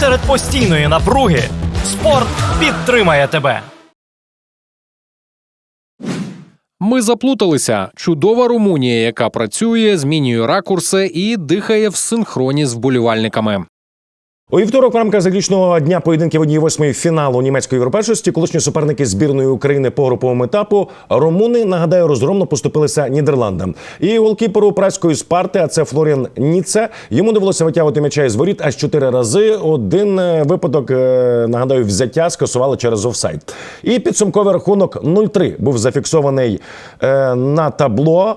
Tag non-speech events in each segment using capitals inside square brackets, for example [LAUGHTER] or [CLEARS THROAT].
серед постійної напруги спорт підтримає тебе. Ми заплуталися. Чудова Румунія, яка працює, змінює ракурси і дихає в синхроні з вболівальниками. У вівторок в рамках заключного дня поєдинків однієї восьмої фіналу німецької європейськості колишні суперники збірної України по груповому етапу румуни нагадаю розгромно поступилися Нідерландам. І голкіперу праської спарти, а це Флоріан Ніце. Йому довелося витягувати м'яча із воріт аж чотири рази. Один е, випадок е, нагадаю взяття скасували через офсайд. І підсумковий рахунок 0-3 був зафіксований е, на табло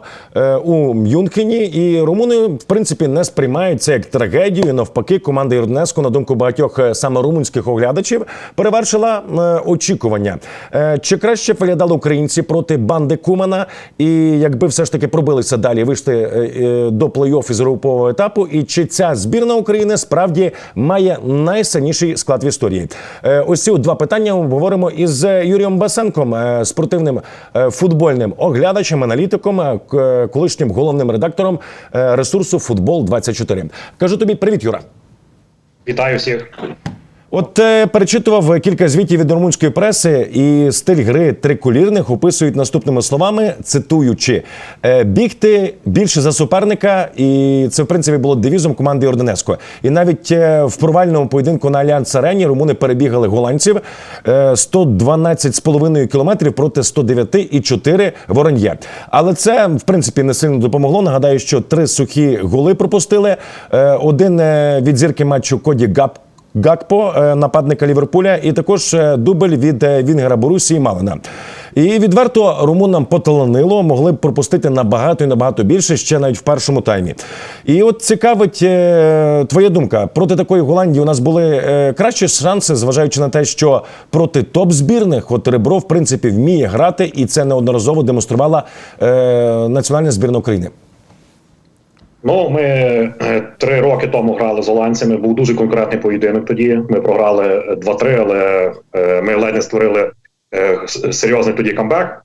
у Мюнхені. І румуни в принципі не сприймають це як трагедію. Навпаки, команда Юрднеску, на думку багатьох е, саме румунських оглядачів, перевершила е, очікування. Е, Чи краще виглядали українці проти банди Кумана? І якби все ж таки пробилися далі, вийшли до плей-офф із групового етапу, і чи ця збірна України справді має найсильніший склад в історії? Ось ці два питання обговоримо із е, Юрієм Басенком, спортивним футбольним оглядачем, аналітиком, колишнім головним редактором ресурсу Футбол 24 Кажу тобі, привіт, Юра. Вітаю всіх. От е, перечитував кілька звітів від румунської преси, і стиль гри триколірних описують наступними словами, цитуючи: е, бігти більше за суперника, і це в принципі було девізом команди Орденеско. І навіть е, в провальному поєдинку на Альянс Арені румуни перебігали голландців е, 112,5 кілометрів проти 109,4 Ворон'є. Але це в принципі не сильно допомогло. Нагадаю, що три сухі голи пропустили. Один від зірки матчу Коді Гап. Гакпо, е, нападника Ліверпуля, і також е, дубль від е, Вінгера Борусії Малина. І відверто румунам поталанило, могли б пропустити набагато і набагато більше ще навіть в першому таймі. І от цікавить твоя думка проти такої Голландії у нас були кращі шанси, зважаючи на те, що проти топ збірних от Ребро в принципі вміє грати, і це неодноразово демонструвала національна збірна України. Ну, ми е, три роки тому грали з голландцями. Був дуже конкретний поєдинок. Тоді ми програли 2-3, але е, ми ледь не створили е, серйозний тоді камбек.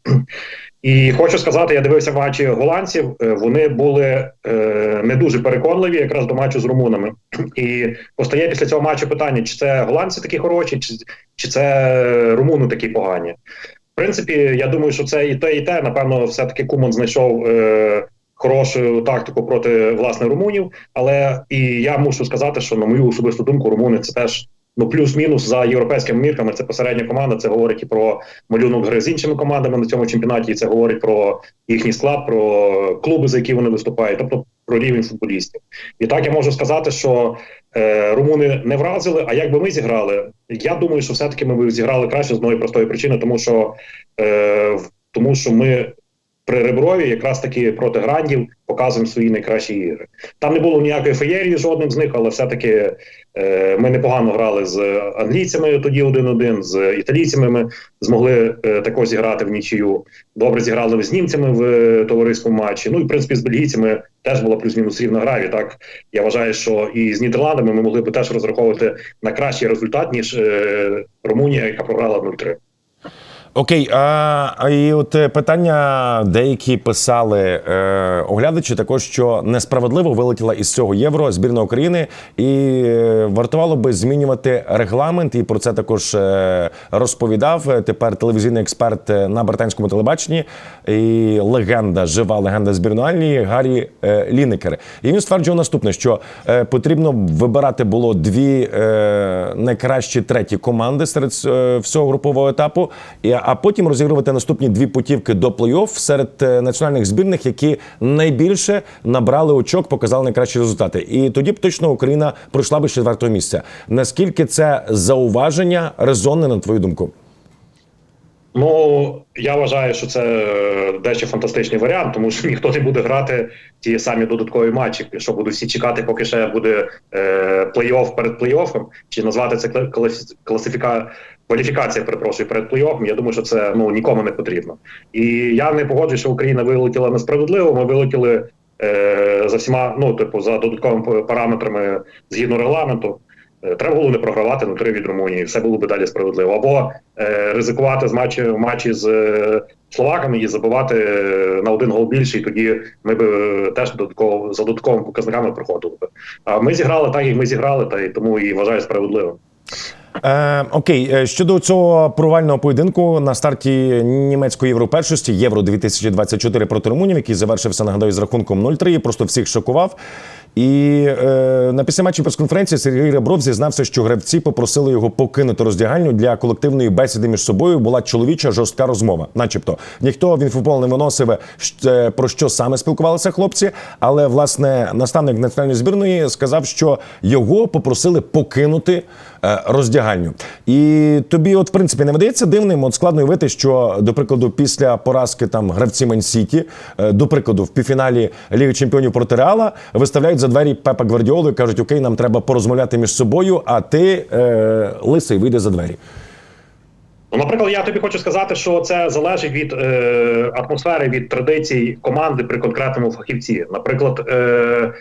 І хочу сказати, я дивився матчі голландців. е, Вони були е, не дуже переконливі, якраз до матчу з румунами. І постає після цього матчу питання: чи це голландці такі хороші, чи, чи це румуни такі погані. В принципі, я думаю, що це і те, і те. Напевно, все-таки Куман знайшов е, хорошу тактику проти власне румунів. Але і я мушу сказати, що на мою особисту думку, румуни це теж ну плюс-мінус за європейськими мірками. Це посередня команда. Це говорить і про малюнок гри з іншими командами на цьому чемпіонаті. І це говорить про їхній склад, про клуби, за які вони виступають, тобто про рівень футболістів. І так я можу сказати, що е, румуни не вразили. А як би ми зіграли? Я думаю, що все таки ми б зіграли краще з одної простої причини, тому що е, тому що ми при Реброві якраз таки проти грандів показуємо свої найкращі ігри. Там не було ніякої феєрії жодним з них, але все-таки е, ми непогано грали з англійцями тоді один-один, з італійцями ми змогли е, також зіграти в нічию. Добре зіграли з німцями в е, товариському матчі. Ну і в принципі з бельгійцями теж була плюс-мінус рівна гра. І так я вважаю, що і з Нідерландами ми могли б теж розраховувати на кращий результат, ніж е, Румунія, яка програла 0-3. Окей, а, і от е, питання деякі писали е, оглядачі також, що несправедливо вилетіла із цього євро збірна України, і е, вартувало би змінювати регламент. І про це також е, розповідав тепер телевізійний експерт на британському телебаченні і легенда, жива легенда збірної Англії Гаррі Лінекер. І він стверджував наступне: що потрібно вибирати було дві найкращі треті команди серед всього групового етапу, і, а потім розігрувати наступні дві путівки до плей-офф серед е, національних збірних, які найбільше набрали очок, показали найкращі результати. І тоді б точно Україна пройшла би четвертого місця. Наскільки це зауваження резонне, на твою думку? Ну я вважаю, що це е, дещо фантастичний варіант, тому що ніхто не буде грати ті самі додаткові матчі. Що будуть всі чекати, поки ще буде е, плей-офф перед плей-оффом, чи назвати це кла- класифіка кваліфікація, перепрошую, перед плей-оффом. Я думаю, що це ну нікому не потрібно. І я не погоджуюсь, що Україна вилетіла несправедливо. Ми вилетіли е, за всіма, ну типу, за додатковими параметрами згідно регламенту. Е, Треба було не програвати на від Румунії, все було би далі справедливо. Або е, ризикувати з матчі матчі з е, словаками і забивати е, на один гол більше, і тоді ми б е, теж додатково за додатковими показниками проходили би. А ми зіграли так, як ми зіграли, та й тому і вважаю справедливим. Е, окей, е, щодо цього провального поєдинку на старті німецької європершості Євро 2024 проти Румунів, який завершився нагадаю з рахунком 0-3, просто всіх шокував. І е, на післяматчі прес-конференції Сергій Ребров зізнався, що гравці попросили його покинути роздягальню для колективної бесіди між собою. Була чоловіча жорстка розмова. Начебто ніхто він футбол не виносив е, про що саме спілкувалися хлопці. Але власне наставник національної збірної сказав, що його попросили покинути роздягальню. І тобі, от в принципі, не видається дивним, от складно уявити, що до прикладу, після поразки там гравці Ман-Сіті, е, до прикладу, в півфіналі Ліги Чемпіонів проти Реала виставляють за двері Пепа Гвардіолу і кажуть: Окей, нам треба порозмовляти між собою, а ти е, лисий вийде за двері. Ну, наприклад, я тобі хочу сказати, що це залежить від е, атмосфери, від традицій команди при конкретному фахівці. Наприклад, е, е,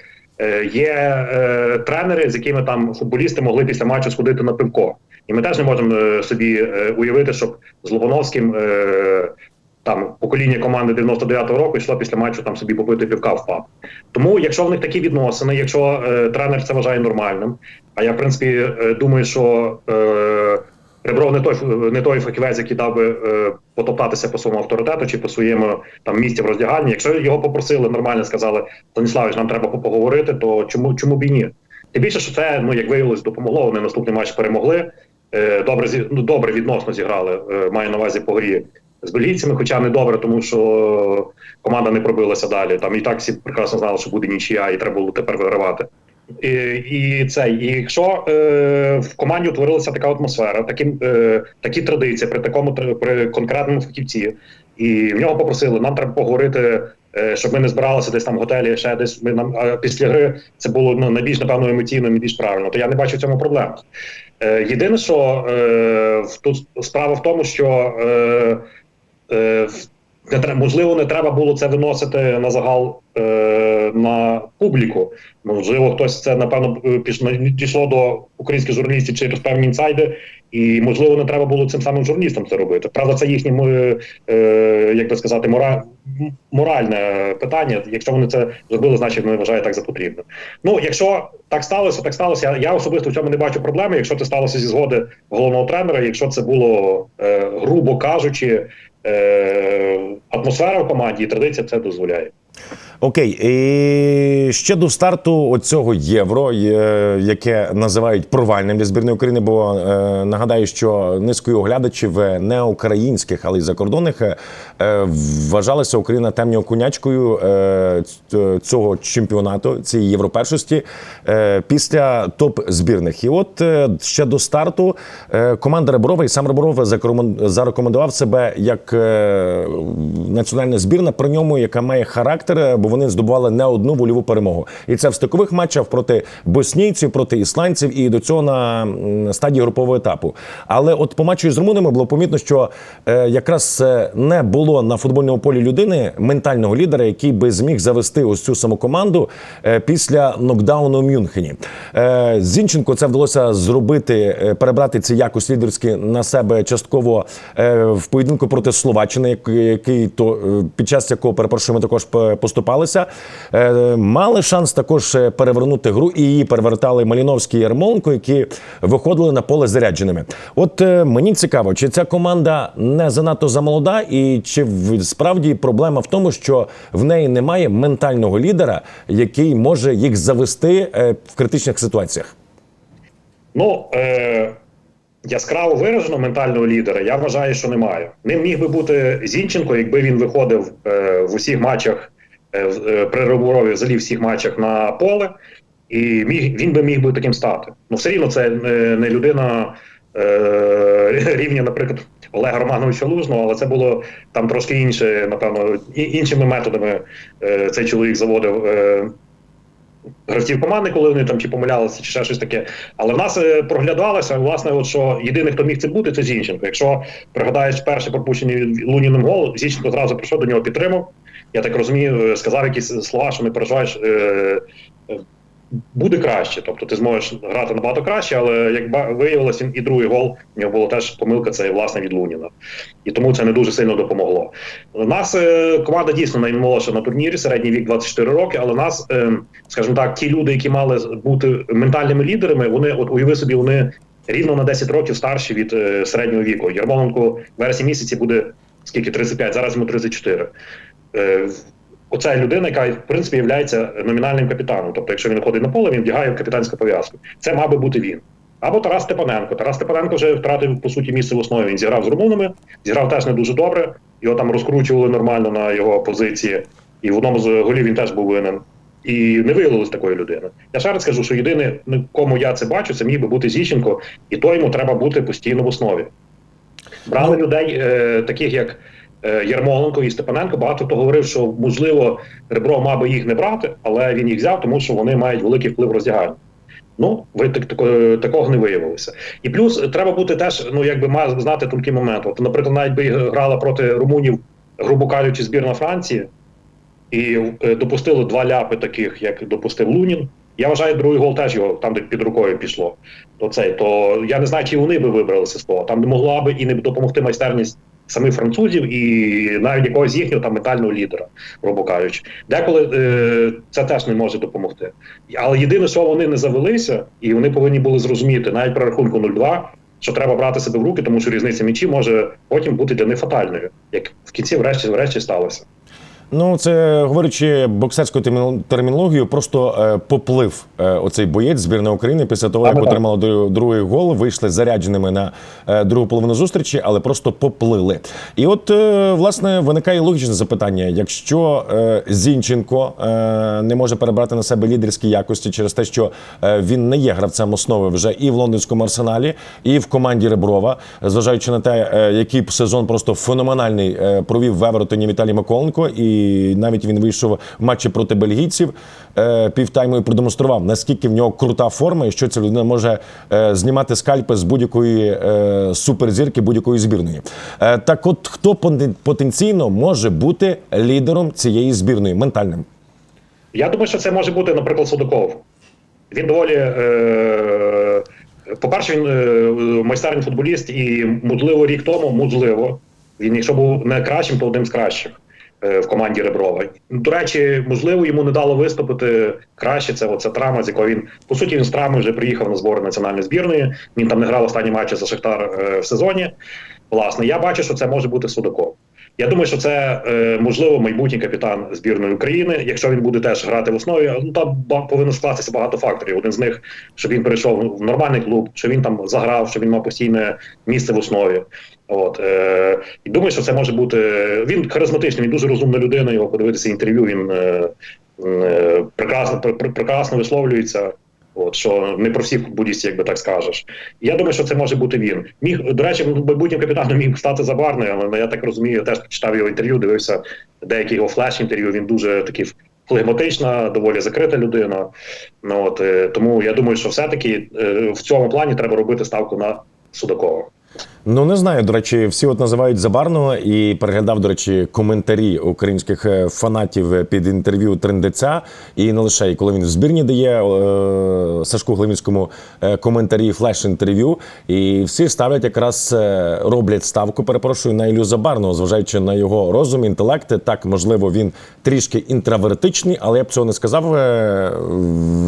є е, тренери, з якими там футболісти могли після матчу сходити на пивко. І ми теж не можемо е, собі е, уявити, щоб з Лобановським е, там покоління команди 99-го року йшло після матчу там собі попити півка в паб. Тому, якщо в них такі відносини, якщо е, тренер це вважає нормальним, а я в принципі е, думаю, що е, Ребров не той не той фахівець, який дав би е, потоптатися по своєму авторитету чи по своєму там місці в роздягальні. Якщо його попросили нормально, сказали Станіславич, нам треба поговорити, то чому чому б і ні? Тим більше, що це ну як виявилось, допомогло. Вони наступний матч перемогли. Е, добре ну, добре відносно зіграли. Е, маю на увазі по грі з бельгійцями, хоча не добре, тому що команда не пробилася далі. Там і так всі прекрасно знали, що буде нічия, і треба було тепер вигравати. І, і це, і якщо е, в команді утворилася така атмосфера, такі, е, такі традиції при такому при конкретному фахівці, і в нього попросили, нам треба поговорити, е, щоб ми не збиралися десь там в готелі, ще десь ми нам а після гри це було ну, найбільш напевно емоційно, найбільш правильно. То я не бачу в цьому проблем. Е, єдине, що е, тут справа в тому, що е, е, не можливо, не треба було це виносити на загал е, на публіку. Можливо, хтось це напевно пішло, дійшло до українських журналістів через певні інсайди, і можливо, не треба було цим самим журналістам це робити. Правда, це їхнє е, е, як би сказати, мора, моральне питання. Якщо вони це зробили, значить вони вважають так за потрібне. Ну, якщо так сталося, так сталося. Я, особисто в цьому не бачу проблеми. Якщо це сталося зі згоди головного тренера, якщо це було е, грубо кажучи, е, атмосфера в команді і традиція це дозволяє. Окей, і ще до старту оцього євро, е, яке називають провальним для збірної України, бо е, нагадаю, що низкою оглядачів е, не українських, але й закордонних вважалася Україна темною конячкою цього чемпіонату, цієї європершості після топ збірних. І от ще до старту команда Реброва і сам закомен- зарекомендував себе як національна збірна при ньому, яка має характер, бо вони здобували не одну вольову перемогу. І це в стикових матчах проти боснійців, проти ісландців і до цього на стадії групового етапу. Але от по матчу з румунами було помітно, що е, якраз е, не було на футбольному полі людини ментального лідера, який би зміг завести ось цю саму команду е, після нокдауну в Мюнхені. Зінченко це вдалося зробити, перебрати ці якості лідерські на себе частково в поєдинку проти Словаччини, який то під час якого перепрошую, ми також п- поступалися. Е, Мали шанс також е, перевернути гру, і її перевертали Маліновський і Ярмоленко, які виходили на поле зарядженими. От е, мені цікаво, чи ця команда не занадто замолода, і чи справді проблема в тому, що в неї немає ментального лідера, який може їх завести в критичних ситуаціях. Ну е, яскраво виражено ментального лідера. Я вважаю, що немає. Ним міг би бути Зінченко, якби він виходив е, в усіх матчах е, е, Реброві, взагалі всіх матчах на поле, і міг він би міг би таким стати. Ну все рівно це не, не людина е, [LAUGHS] рівня, наприклад. Олега Романовича Лужного, але це було там трошки інше, напевно, іншими методами е, цей чоловік заводив е, гравців команди, коли вони там чи помилялися, чи ще щось таке. Але в нас е, проглядалося, власне, от що єдиний, хто міг це бути, це Зінченко. Якщо пригадаєш перший пропущений Луніним гол, Зінченко одразу прийшов до нього підтримав. Я так розумію, сказав якісь слова, що не переживаєш. Е, буде краще. Тобто ти зможеш грати набагато краще, але як виявилось, він і другий гол в нього було теж помилка. Це власне від Луніна, і тому це не дуже сильно допомогло. Нас е, команда дійсно наймолодша на турнірі, середній вік 24 роки. Але нас, е, скажімо так, ті люди, які мали бути ментальними лідерами, вони от уяви собі, вони рівно на 10 років старші від е, середнього віку. Ярмоленко в вересні місяці буде скільки 35, зараз йому 34. Е, Оця людина, яка в принципі є номінальним капітаном. Тобто, якщо він виходить на поле, він вдягає капітанську пов'язку. Це мав би бути він. Або Тарас Степаненко. Тарас Степаненко вже втратив по суті місце в основі. Він зіграв з румунами, зіграв теж не дуже добре. Його там розкручували нормально на його позиції, і в одному з голів він теж був винен. І не виявилось такої людини. Я ще раз скажу, що єдине, кому я це бачу, це міг би бути Зіщенко, і то йому треба бути постійно в основі. Брали людей, е, таких як Ярмоленко і Степаненко. Багато хто говорив, що можливо Ребро мав би їх не брати, але він їх взяв, тому що вони мають великий вплив роздягання. Ну, ви так, тако- такого не виявилося. І плюс е, треба бути теж, ну якби має знати тонкий момент. От, наприклад, навіть би грала проти румунів, грубо кажучи, збірна Франції, і е, допустили два ляпи, таких як допустив Лунін. Я вважаю, другий гол теж його там де під рукою пішло. То цей, то я не знаю, чи вони би вибралися з того. Там не могла би і не допомогти майстерність самих французів і навіть якогось їхнього там ментального лідера, грубо кажучи. Деколи е, це теж не може допомогти. Але єдине, що вони не завелися, і вони повинні були зрозуміти навіть при рахунку 0-2, що треба брати себе в руки, тому що різниця м'ячі може потім бути для них фатальною, як в кінці, врешті, врешті сталося. Ну, це говорячи боксерською терміно- термінологією, просто е, поплив е, оцей боєць збірної України після того, як отримали другий гол, вийшли зарядженими на е, другу половину зустрічі, але просто поплили. І от е, власне виникає логічне запитання: якщо е, Зінченко е, не може перебрати на себе лідерські якості через те, що е, він не є гравцем основи вже і в лондонському арсеналі, і в команді Реброва, зважаючи на те, е, який сезон просто феноменальний е, провів в Евертоні Віталій Миколенко, і навіть він вийшов в матчі проти бельгійців е, півтайму і продемонстрував, наскільки в нього крута форма, і що ця людина може е, знімати скальпи з будь-якої е, суперзірки, будь-якої збірної. Так, от хто потенційно може бути лідером цієї збірної ментальним? Я думаю, що це може бути, наприклад, Судаков. Він доволі, е, по-перше, він е, майстерний футболіст, і можливо, рік тому, можливо, він, якщо був не кращим, то одним з кращих в команді Реброва. До речі, можливо, йому не дало виступити краще. Це оця травма, з якої він по суті він з травми вже приїхав на збори національної збірної. Він там не грав останні матчі за Шахтар е, в сезоні. Власне, я бачу, що це може бути Судаков. Я думаю, що це е, можливо майбутній капітан збірної України. Якщо він буде теж грати в основі, ну там повинно скластися багато факторів. Один з них, щоб він перейшов в нормальний клуб, що він там заграв, що він мав постійне місце в основі. От е, і думаю, що це може бути. Він харизматичний, він дуже розумна людина. Його подивитися інтерв'ю. Він е, е, прекрасно пр- пр- прекрасно висловлюється. От що не про всіх футболістів, як би так скажеш. Я думаю, що це може бути він. Міг до речі, майбутнім капітаном міг стати забарною, але я так розумію, теж читав його інтерв'ю, дивився деякі його флеш інтерв'ю. Він дуже такий флегматична, доволі закрита людина. Ну от е, тому я думаю, що все-таки е, в цьому плані треба робити ставку на Судакова. Ну не знаю. До речі, всі от називають Забарного і переглядав, до речі, коментарі українських е, фанатів під інтерв'ю Трендеця. І не лише і коли він в збірні дає е, Сашку Глимінському е, коментарі, флеш-інтерв'ю. І всі ставлять якраз е, роблять ставку, перепрошую, на Ілю Забарного, зважаючи на його розум, інтелект. Так, можливо, він трішки інтровертичний, але я б цього не сказав, е,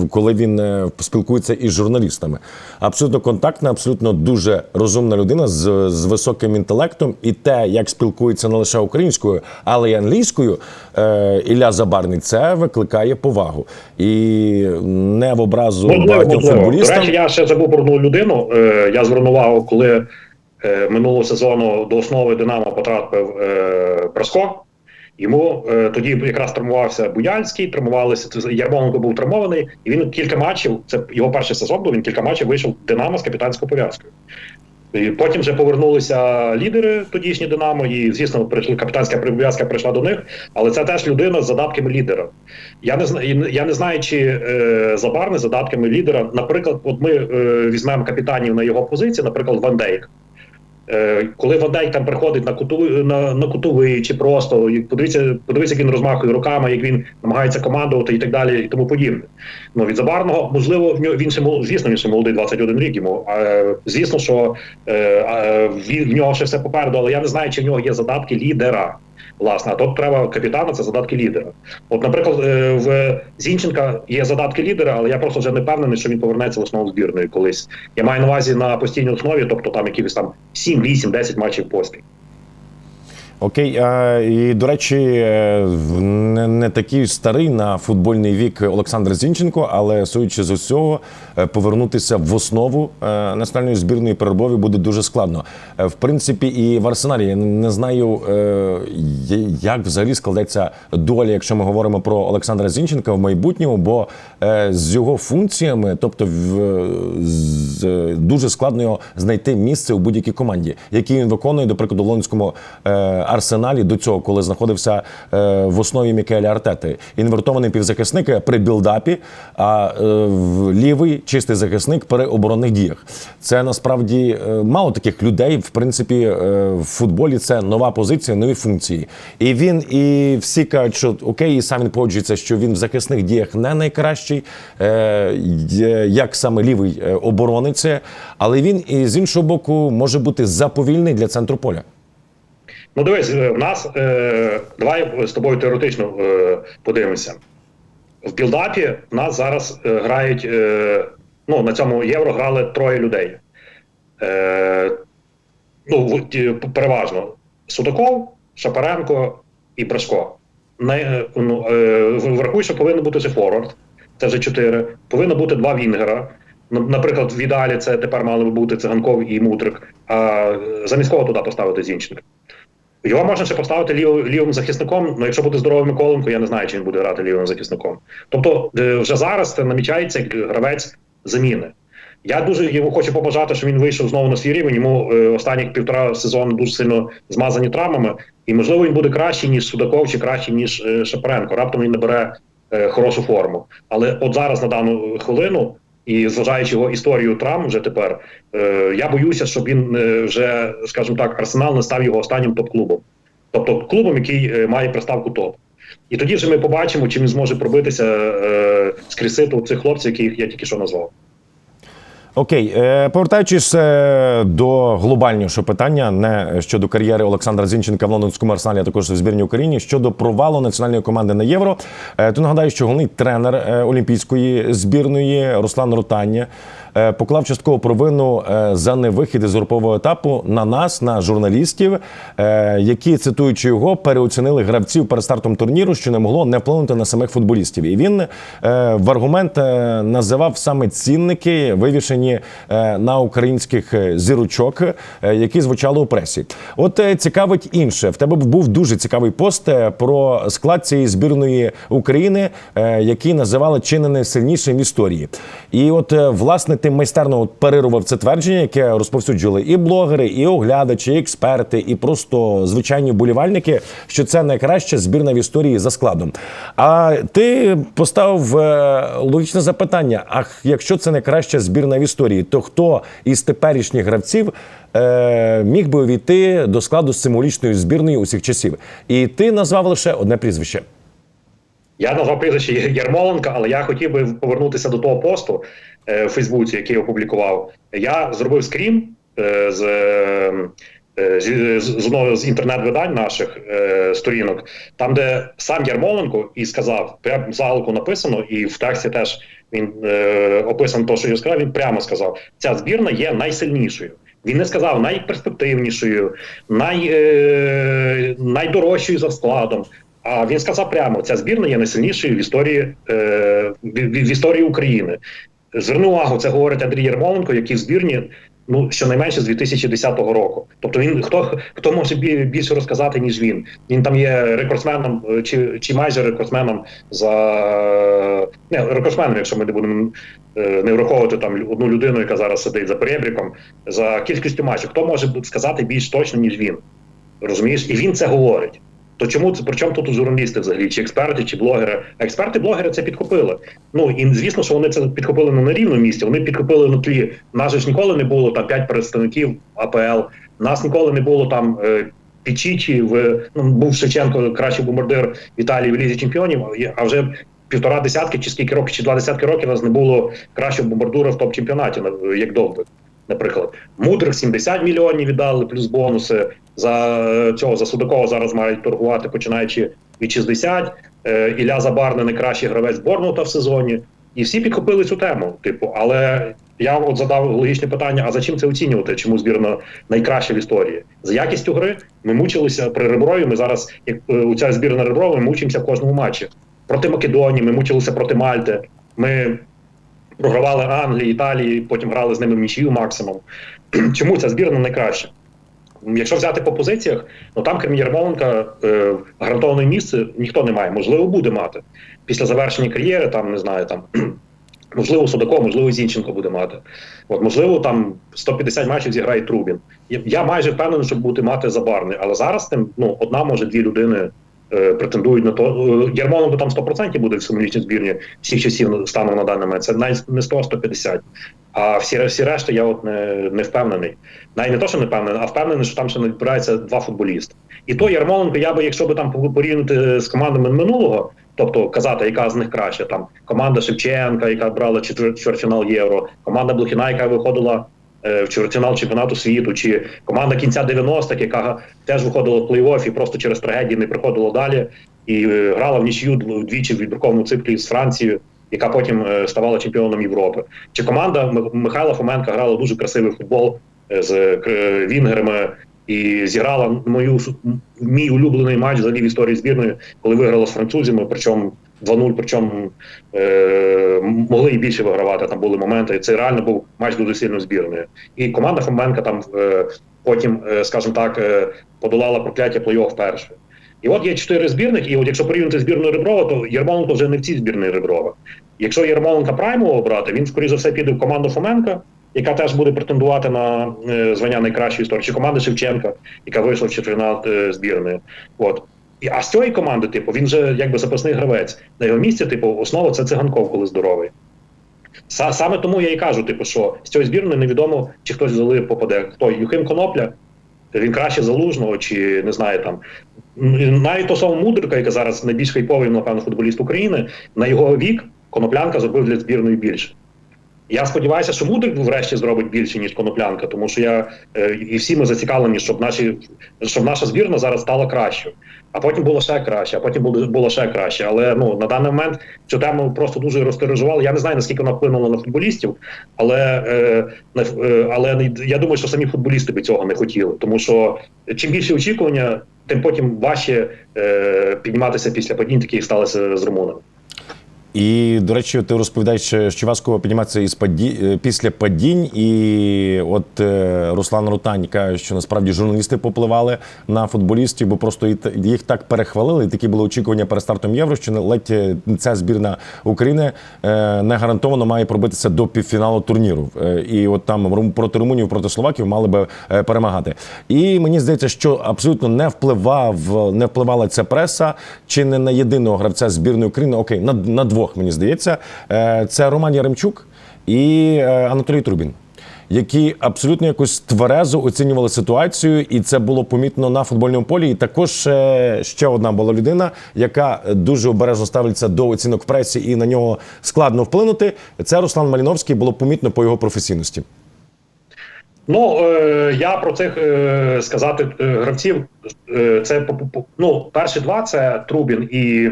коли він е, спілкується із журналістами. Абсолютно контактна, абсолютно дуже розумна людина з, з високим інтелектом, і те, як спілкується не лише українською, але й англійською. Е, Ілля Забарний, це викликає повагу. І не в образу Можливо, багатьом можливо. До футболістам. речі, я ще забув про одну людину. Е, я звернув увагу, коли е, минулого сезону до основи Динамо потрапив е, Браско. Йому е, тоді якраз травмувався Буяльський, травмувалися Ярмоленко був травмований, і він кілька матчів. Це його перший сезон був. Він кілька матчів вийшов Динамо з капітанською пов'язкою. Потім вже повернулися лідери тодішні Динамо, і звісно, прийшли капітанська прив'язка прийшла до них. Але це теж людина з задатками лідера. Я не знаю, я не знаю, чи е, забарне задатками лідера. Наприклад, от ми е, візьмемо капітанів на його позиції, наприклад, Ван Дейк. Е, коли Вандейк там приходить на куту на, на кутовий чи просто подивіться, подивіться, як він розмахує руками, як він намагається командувати і так далі, і тому подібне. Ну від Забарного, можливо, в нього він ще звісно, він ще молодий 21 рік йому. А звісно, що е, він- в нього ще все попереду, але я не знаю, чи в нього є задатки лідера. Власне, а тут треба капітана, це задатки лідера. От, наприклад, е, в Зінченка є задатки лідера, але я просто вже не впевнений, що він повернеться в основу збірної колись. Я маю на увазі на постійній основі, тобто там якихось там 7, 8, 10 матчів поспіль. Окей, а, і до речі, е, не, не такий старий на футбольний вік Олександр Зінченко, але судячи з усього, повернутися в основу е, національної збірної перебові буде дуже складно. Е, В принципі, і в арсеналі я не знаю, е, як взагалі складеться доля, якщо ми говоримо про Олександра Зінченка в майбутньому, бо е, з його функціями, тобто в, з, дуже складно його знайти місце у будь-якій команді, які він виконує, до прикладу, в лондонському е, арсеналі до цього, коли знаходився е, в основі Мікеля Артети. Інвертований півзахисник при білдапі, а е, в- лівий чистий захисник при оборонних діях. Це насправді е, мало таких людей. В принципі, е, в футболі це нова позиція, нові функції. І він і всі кажуть, що окей, і сам він погоджується, що він в захисних діях не найкращий, е, як саме лівий оборонець, але він і з іншого боку може бути заповільний для центру поля. Ну, дивись, в нас е, давай з тобою теоретично е, подивимося. В білдапі в нас зараз е, грають. Ну, на цьому євро грали троє людей. Е, ну, переважно Судаков, Шапаренко і Брашко. Не, е, ну, е, врахуй, що повинен бути ще форвард, це вже чотири. Повинно бути два Вінгера. Наприклад, в ідеалі це тепер мали би бути циганков і Мудрик, а замість кого туди поставити Зінченка. Його можна ще поставити лів, лівим захисником. Ну, якщо буде здоровий Миколенко, я не знаю, чи він буде грати лівим захисником. Тобто, е, вже зараз це намічається як гравець заміни. Я дуже йому хочу побажати, що він вийшов знову на свій рівень. Йому е, останні півтора сезону дуже сильно змазані травмами, і можливо він буде кращий ніж Судаков чи кращий ніж е, Шапаренко. Раптом він набере е, хорошу форму. Але от зараз на дану хвилину. І зважаючи його історію травм вже тепер, е, я боюся, щоб він е, вже, скажімо так, арсенал не став його останнім топ-клубом, тобто клубом, який е, має приставку топ. І тоді вже ми побачимо, чи він зможе пробитися е, з кріситу цих хлопців, яких я тільки що назвав. Окей, е, повертаючись е, до глобальнішого питання, не щодо кар'єри Олександра Зінченка в лондонському арсеналі, а також в збірній Україні щодо провалу національної команди на євро. Е, То нагадаю, що головний тренер олімпійської збірної Руслан Ротання е, поклав часткову провину е, за невихід із групового етапу на нас, на журналістів, е, які цитуючи його, переоцінили гравців перед стартом турніру, що не могло не вплинути на самих футболістів. І він е, в аргумент е, називав саме цінники, вивішені е, на українських е, зірочок, е, які звучали у пресі. От е, цікавить інше. В тебе був дуже цікавий пост е, про склад цієї збірної України, е, який називали чи не найсильнішим в історії. І от е, власне ти майстерно от парирував це твердження, яке розповсюджували і блогери, і оглядачі, і експерти, і просто звичайні вболівальники, що це найкраща збірна в історії за складом. А ти поставив е, логічне запитання: а якщо це найкраща збірна в історії, то хто із теперішніх гравців е, міг би увійти до складу символічної збірної усіх часів? І ти назвав лише одне прізвище. Я назвав прізвище Ярмоленка, але я хотів би повернутися до того посту в Фейсбуці, який я опублікував. Я зробив скрін е, з, е, з, з одного з інтернет-видань наших е, сторінок, там, де сам Ярмоленко і сказав, прямо залику написано, і в тексті теж він е, описано те, що я сказав. Він прямо сказав: ця збірна є найсильнішою. Він не сказав найперспективнішою, най, е, найдорожчою за складом. А він сказав прямо: ця збірна є найсильнішою в історії е, в- в історії України. Зверни увагу, це говорить Андрій Єрмоленко, який в збірні ну щонайменше з 2010 року. Тобто він хто хто може більше розказати, ніж він. Він там є рекордсменом е, чи, чи майже рекордсменом за не рекордсменом, якщо ми не будемо е, не враховувати там одну людину, яка зараз сидить за перебріком, за кількістю матчів. Хто може сказати більш точно, ніж він? Розумієш? І він це говорить. То чому це при чому тут журналісти взагалі, чи експерти, чи блогери? А експерти, блогери це підхопили. Ну і звісно, що вони це підхопили не на рівному місці. Вони підхопили на тлі. Нас же ж ніколи не було там п'ять представників АПЛ. Нас ніколи не було там. Е, Пічічі в ну був Шевченко кращий бомбардир в Італії в лізі чемпіонів. А вже півтора десятки, чи скільки років, чи два десятки років нас не було кращого бомбардура в топ-чемпіонаті, на- як довго. Наприклад, мудрих 70 мільйонів віддали, плюс бонуси за е, цього за Судакова зараз мають торгувати, починаючи від 60. Е, Ілля Забарний найкращий гравець Борнута в сезоні. І всі підхопили цю тему. Типу, але я от задав логічне питання: а за чим це оцінювати? Чому збірна найкраща в історії? За якістю гри ми мучилися при Реброві. Ми зараз, як е, у ця збірна Реброва, ми мучимося в кожному матчі. Проти Македонії, ми мучилися проти Мальти. Ми програвали Англії, Італії, потім грали з ними нічию максимум. [CLEARS THROAT] Чому ця збірна найкраща? Якщо взяти по позиціях, ну там, крім Ярмоленка, е, гарантоване місце ніхто не має. Можливо, буде мати. Після завершення кар'єри, там не знаю, там [CLEARS THROAT] можливо, Судаков, можливо, Зінченко буде мати. От, можливо, там 150 матчів зіграє Трубін. Я, я майже впевнений, що буде мати забарний, але зараз тим ну одна, може, дві людини. Е, Претендують на то Е, Ярмоленко там 100% буде в символічній збірні всіх часів станом на даний момент. Це навіть не 100, 150. А всі, всі решти я от не, не впевнений. Навіть не то, що не впевнений, а впевнений, що там ще не відбирається два футболісти. І то Ярмоленко, я би, якщо би там порівняти з командами минулого, тобто казати, яка з них краще, там команда Шевченка, яка брала четвер- чвертьфінал євро, команда Блохіна, яка виходила е, чвертьфінал чемпіонату світу, чи команда кінця 90-х, яка теж виходила в плей-офф і просто через трагедії не приходила далі, і е, грала в нічию двічі в відбірковому циклі з Францією. Яка потім е, ставала чемпіоном Європи, чи команда Михайла Фоменка грала дуже красивий футбол з вінгерами і зіграла мою мій улюблений матч взагалі в історії збірної, коли виграла з французами, причому 2-0, причому е, могли і більше вигравати. Там були моменти. І це реально був матч дуже сильною збірною. І команда Фоменка там е, потім, е, скажімо так, е, подолала прокляття плей-офф перше. І от є чотири збірних, і от якщо порівняти збірну Реброва, то Ярмоленко вже не в цій збірні Реброва. Якщо Ярмоленка Праймового брати, він скоріше за все піде в команду Фоменка, яка теж буде претендувати на е, звання найкращої історії, команди Шевченка, яка вийшла в четвертьфінал е, збірної. От. А з цієї команди, типу, він же якби запасний гравець. На його місці, типу, основа це циганков, коли здоровий. Са- Саме тому я і кажу, типу, що з цієї збірної невідомо, чи хтось взяли попаде. Хто Юхим Конопля, він краще залужного, чи не знаю там. Навіть того Мудрика, яка зараз найбільш хайповий, напевно, футболіст України, на його вік коноплянка зробив для збірної більше. Я сподіваюся, що Мудрик врешті зробить більше, ніж коноплянка, тому що я е, і всі ми зацікавлені, щоб наші щоб наша збірна зараз стала кращою. А потім було ще краще, а потім було, було ще краще. Але ну на даний момент цю тему просто дуже розтиражували. Я не знаю наскільки вона вплинула на футболістів, але е, е, але я думаю, що самі футболісти би цього не хотіли, тому що чим більше очікування, тим потім важче е, підніматися після падінь, таких сталося з румунами. І, до речі, ти розповідаєш, що важко підніматися із паді... е, після падінь. І от е, Руслан Рутань каже, що насправді журналісти попливали на футболістів, бо просто їх так перехвалили. І такі були очікування перед стартом євро, що ледь е, ця збірна України не гарантовано має пробитися до півфіналу турніру. І от там проти Румунів, проти Словаків мали би перемагати. І мені здається, що абсолютно не впливав, не впливала ця преса чи не на єдиного гравця збірної України. Окей, на, на двох мені здається. Е, Це Роман Яремчук і е, Анатолій Трубін. Які абсолютно якось тверезо оцінювали ситуацію, і це було помітно на футбольному полі. І також е, ще одна була людина, яка дуже обережно ставиться до оцінок пресі, і на нього складно вплинути. Це Руслан Маліновський. Було помітно по його професійності. Ну я про цих сказати гравців. Це ну, перші два це Трубін і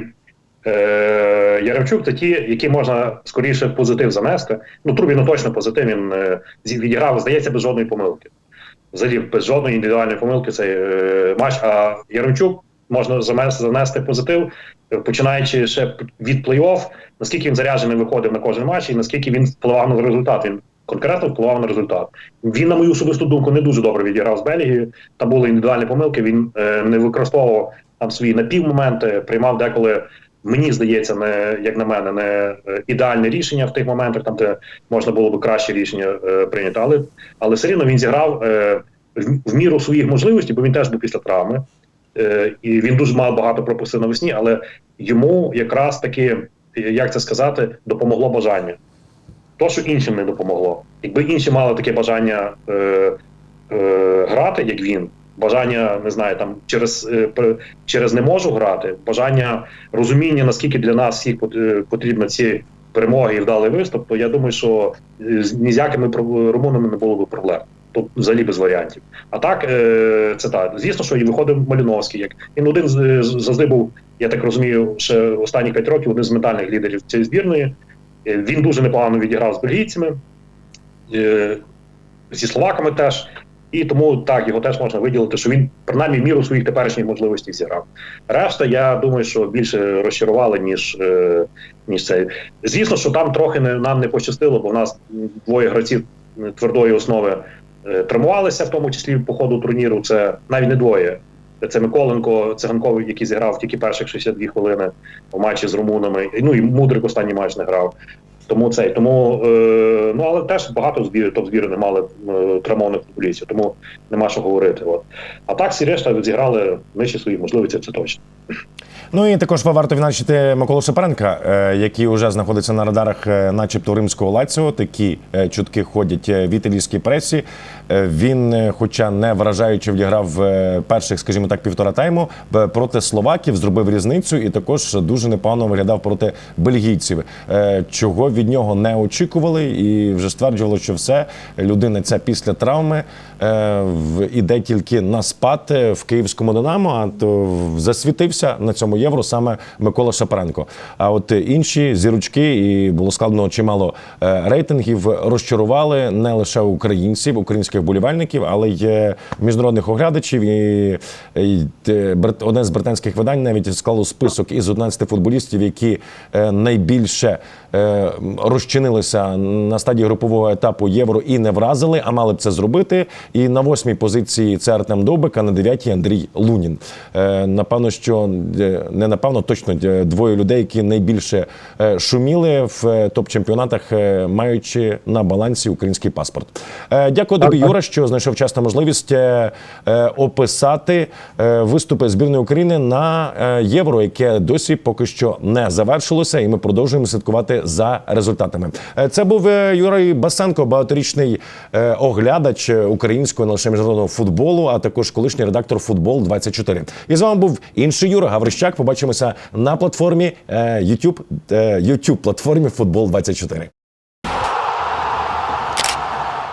е, Яремчук. Це ті, які можна скоріше позитив занести. Ну Трубіну точно позитив. Він е, відіграв, здається, без жодної помилки. Взагалі без жодної індивідуальної помилки цей е, матч. А Яремчук можна занести, позитив, починаючи ще від плей-офф, наскільки він заряджений виходив на кожен матч, і наскільки він впливав на результат. Він конкретно впливав на результат. Він, на мою особисту думку, не дуже добре відіграв з Бельгією. Там були індивідуальні помилки. Він е, не використовував там свої напівмоменти, приймав деколи. Мені здається, не як на мене, не е, ідеальне рішення в тих моментах, там де можна було би краще рішення е, прийняти. Але але все рівно він зіграв е, в, в міру своїх можливостей, бо він теж був після травми. е, і він дуже мало багато пропустив навесні, але йому якраз таки, е, як це сказати, допомогло бажання. То, що іншим не допомогло. Якби інші мали таке бажання е, е, грати, як він, бажання не знаю, там через, е, через не можу грати, бажання розуміння, наскільки для нас всіх е, потрібно ці перемоги і вдалий виступ, то я думаю, що е, ні з якими румунами не було б проблем. Тут взагалі без варіантів. А так, це так. Звісно, що і виходив Маліновський. Як він один з- завжди був, я так розумію, ще останні п'ять років один з ментальних лідерів цієї збірної. Він дуже непогано відіграв з бельгійцями, зі словаками теж. І тому так його теж можна виділити, що він принаймні міру своїх теперішніх можливостей зіграв. Решта, я думаю, що більше розчарували, ніж, е, ніж цей. Звісно, що там трохи не, нам не пощастило, бо в нас двоє гравців твердої основи е, травмувалися, в тому числі по ходу турніру. Це навіть не двоє. Це Миколенко, Циганков, який зіграв тільки перших 62 хвилини в матчі з румунами. Ну і Мудрик останній матч не грав. Тому цей, тому е, ну але теж багато збір, топ збірів не мали е, травмованих футболістів, тому нема що говорити. От а так всі решта зіграли нижче свої можливості, це точно. Ну і також варто відзначити Миколу Шапаренка, е, який вже знаходиться на радарах, е, начебто римського Лаціо. Такі чутки ходять в італійській пресі. Він, хоча не вражаючи, відіграв перших, скажімо так, півтора тайму проти словаків, зробив різницю і також дуже непогано виглядав проти бельгійців, е, чого від нього не очікували, і вже стверджували, що все людина ця після травми е, іде тільки на спад е, в київському Динамо. А то засвітився на цьому євро саме Микола Шапаренко. А от інші зірочки, і було складно чимало е, рейтингів, розчарували не лише українців, українських болівальників, але й е, міжнародних оглядачів. І, і одне з британських видань навіть склало список із 11 футболістів, які найбільше розчинилися на стадії групового етапу євро і не вразили, а мали б це зробити. І на восьмій позиції це Артем Довбик, а на дев'ятій Андрій Лунін. Е, Напевно, що е, не напевно, точно е, двоє людей, які найбільше шуміли в топ-чемпіонатах, маючи на балансі український паспорт. Дякую тобі, Юра, що знайшов час та можливість описати виступи збірної України на євро, яке досі поки що не завершилося, і ми продовжуємо слідкувати за результатами. Е, Це був е, Юрій Басенко, багаторічний е, оглядач українського не лише міжнародного футболу, а також колишній редактор футбол 24 І з вами був інший Юра Гаврищак. Побачимося на платформі YouTube, YouTube платформі Футбол 24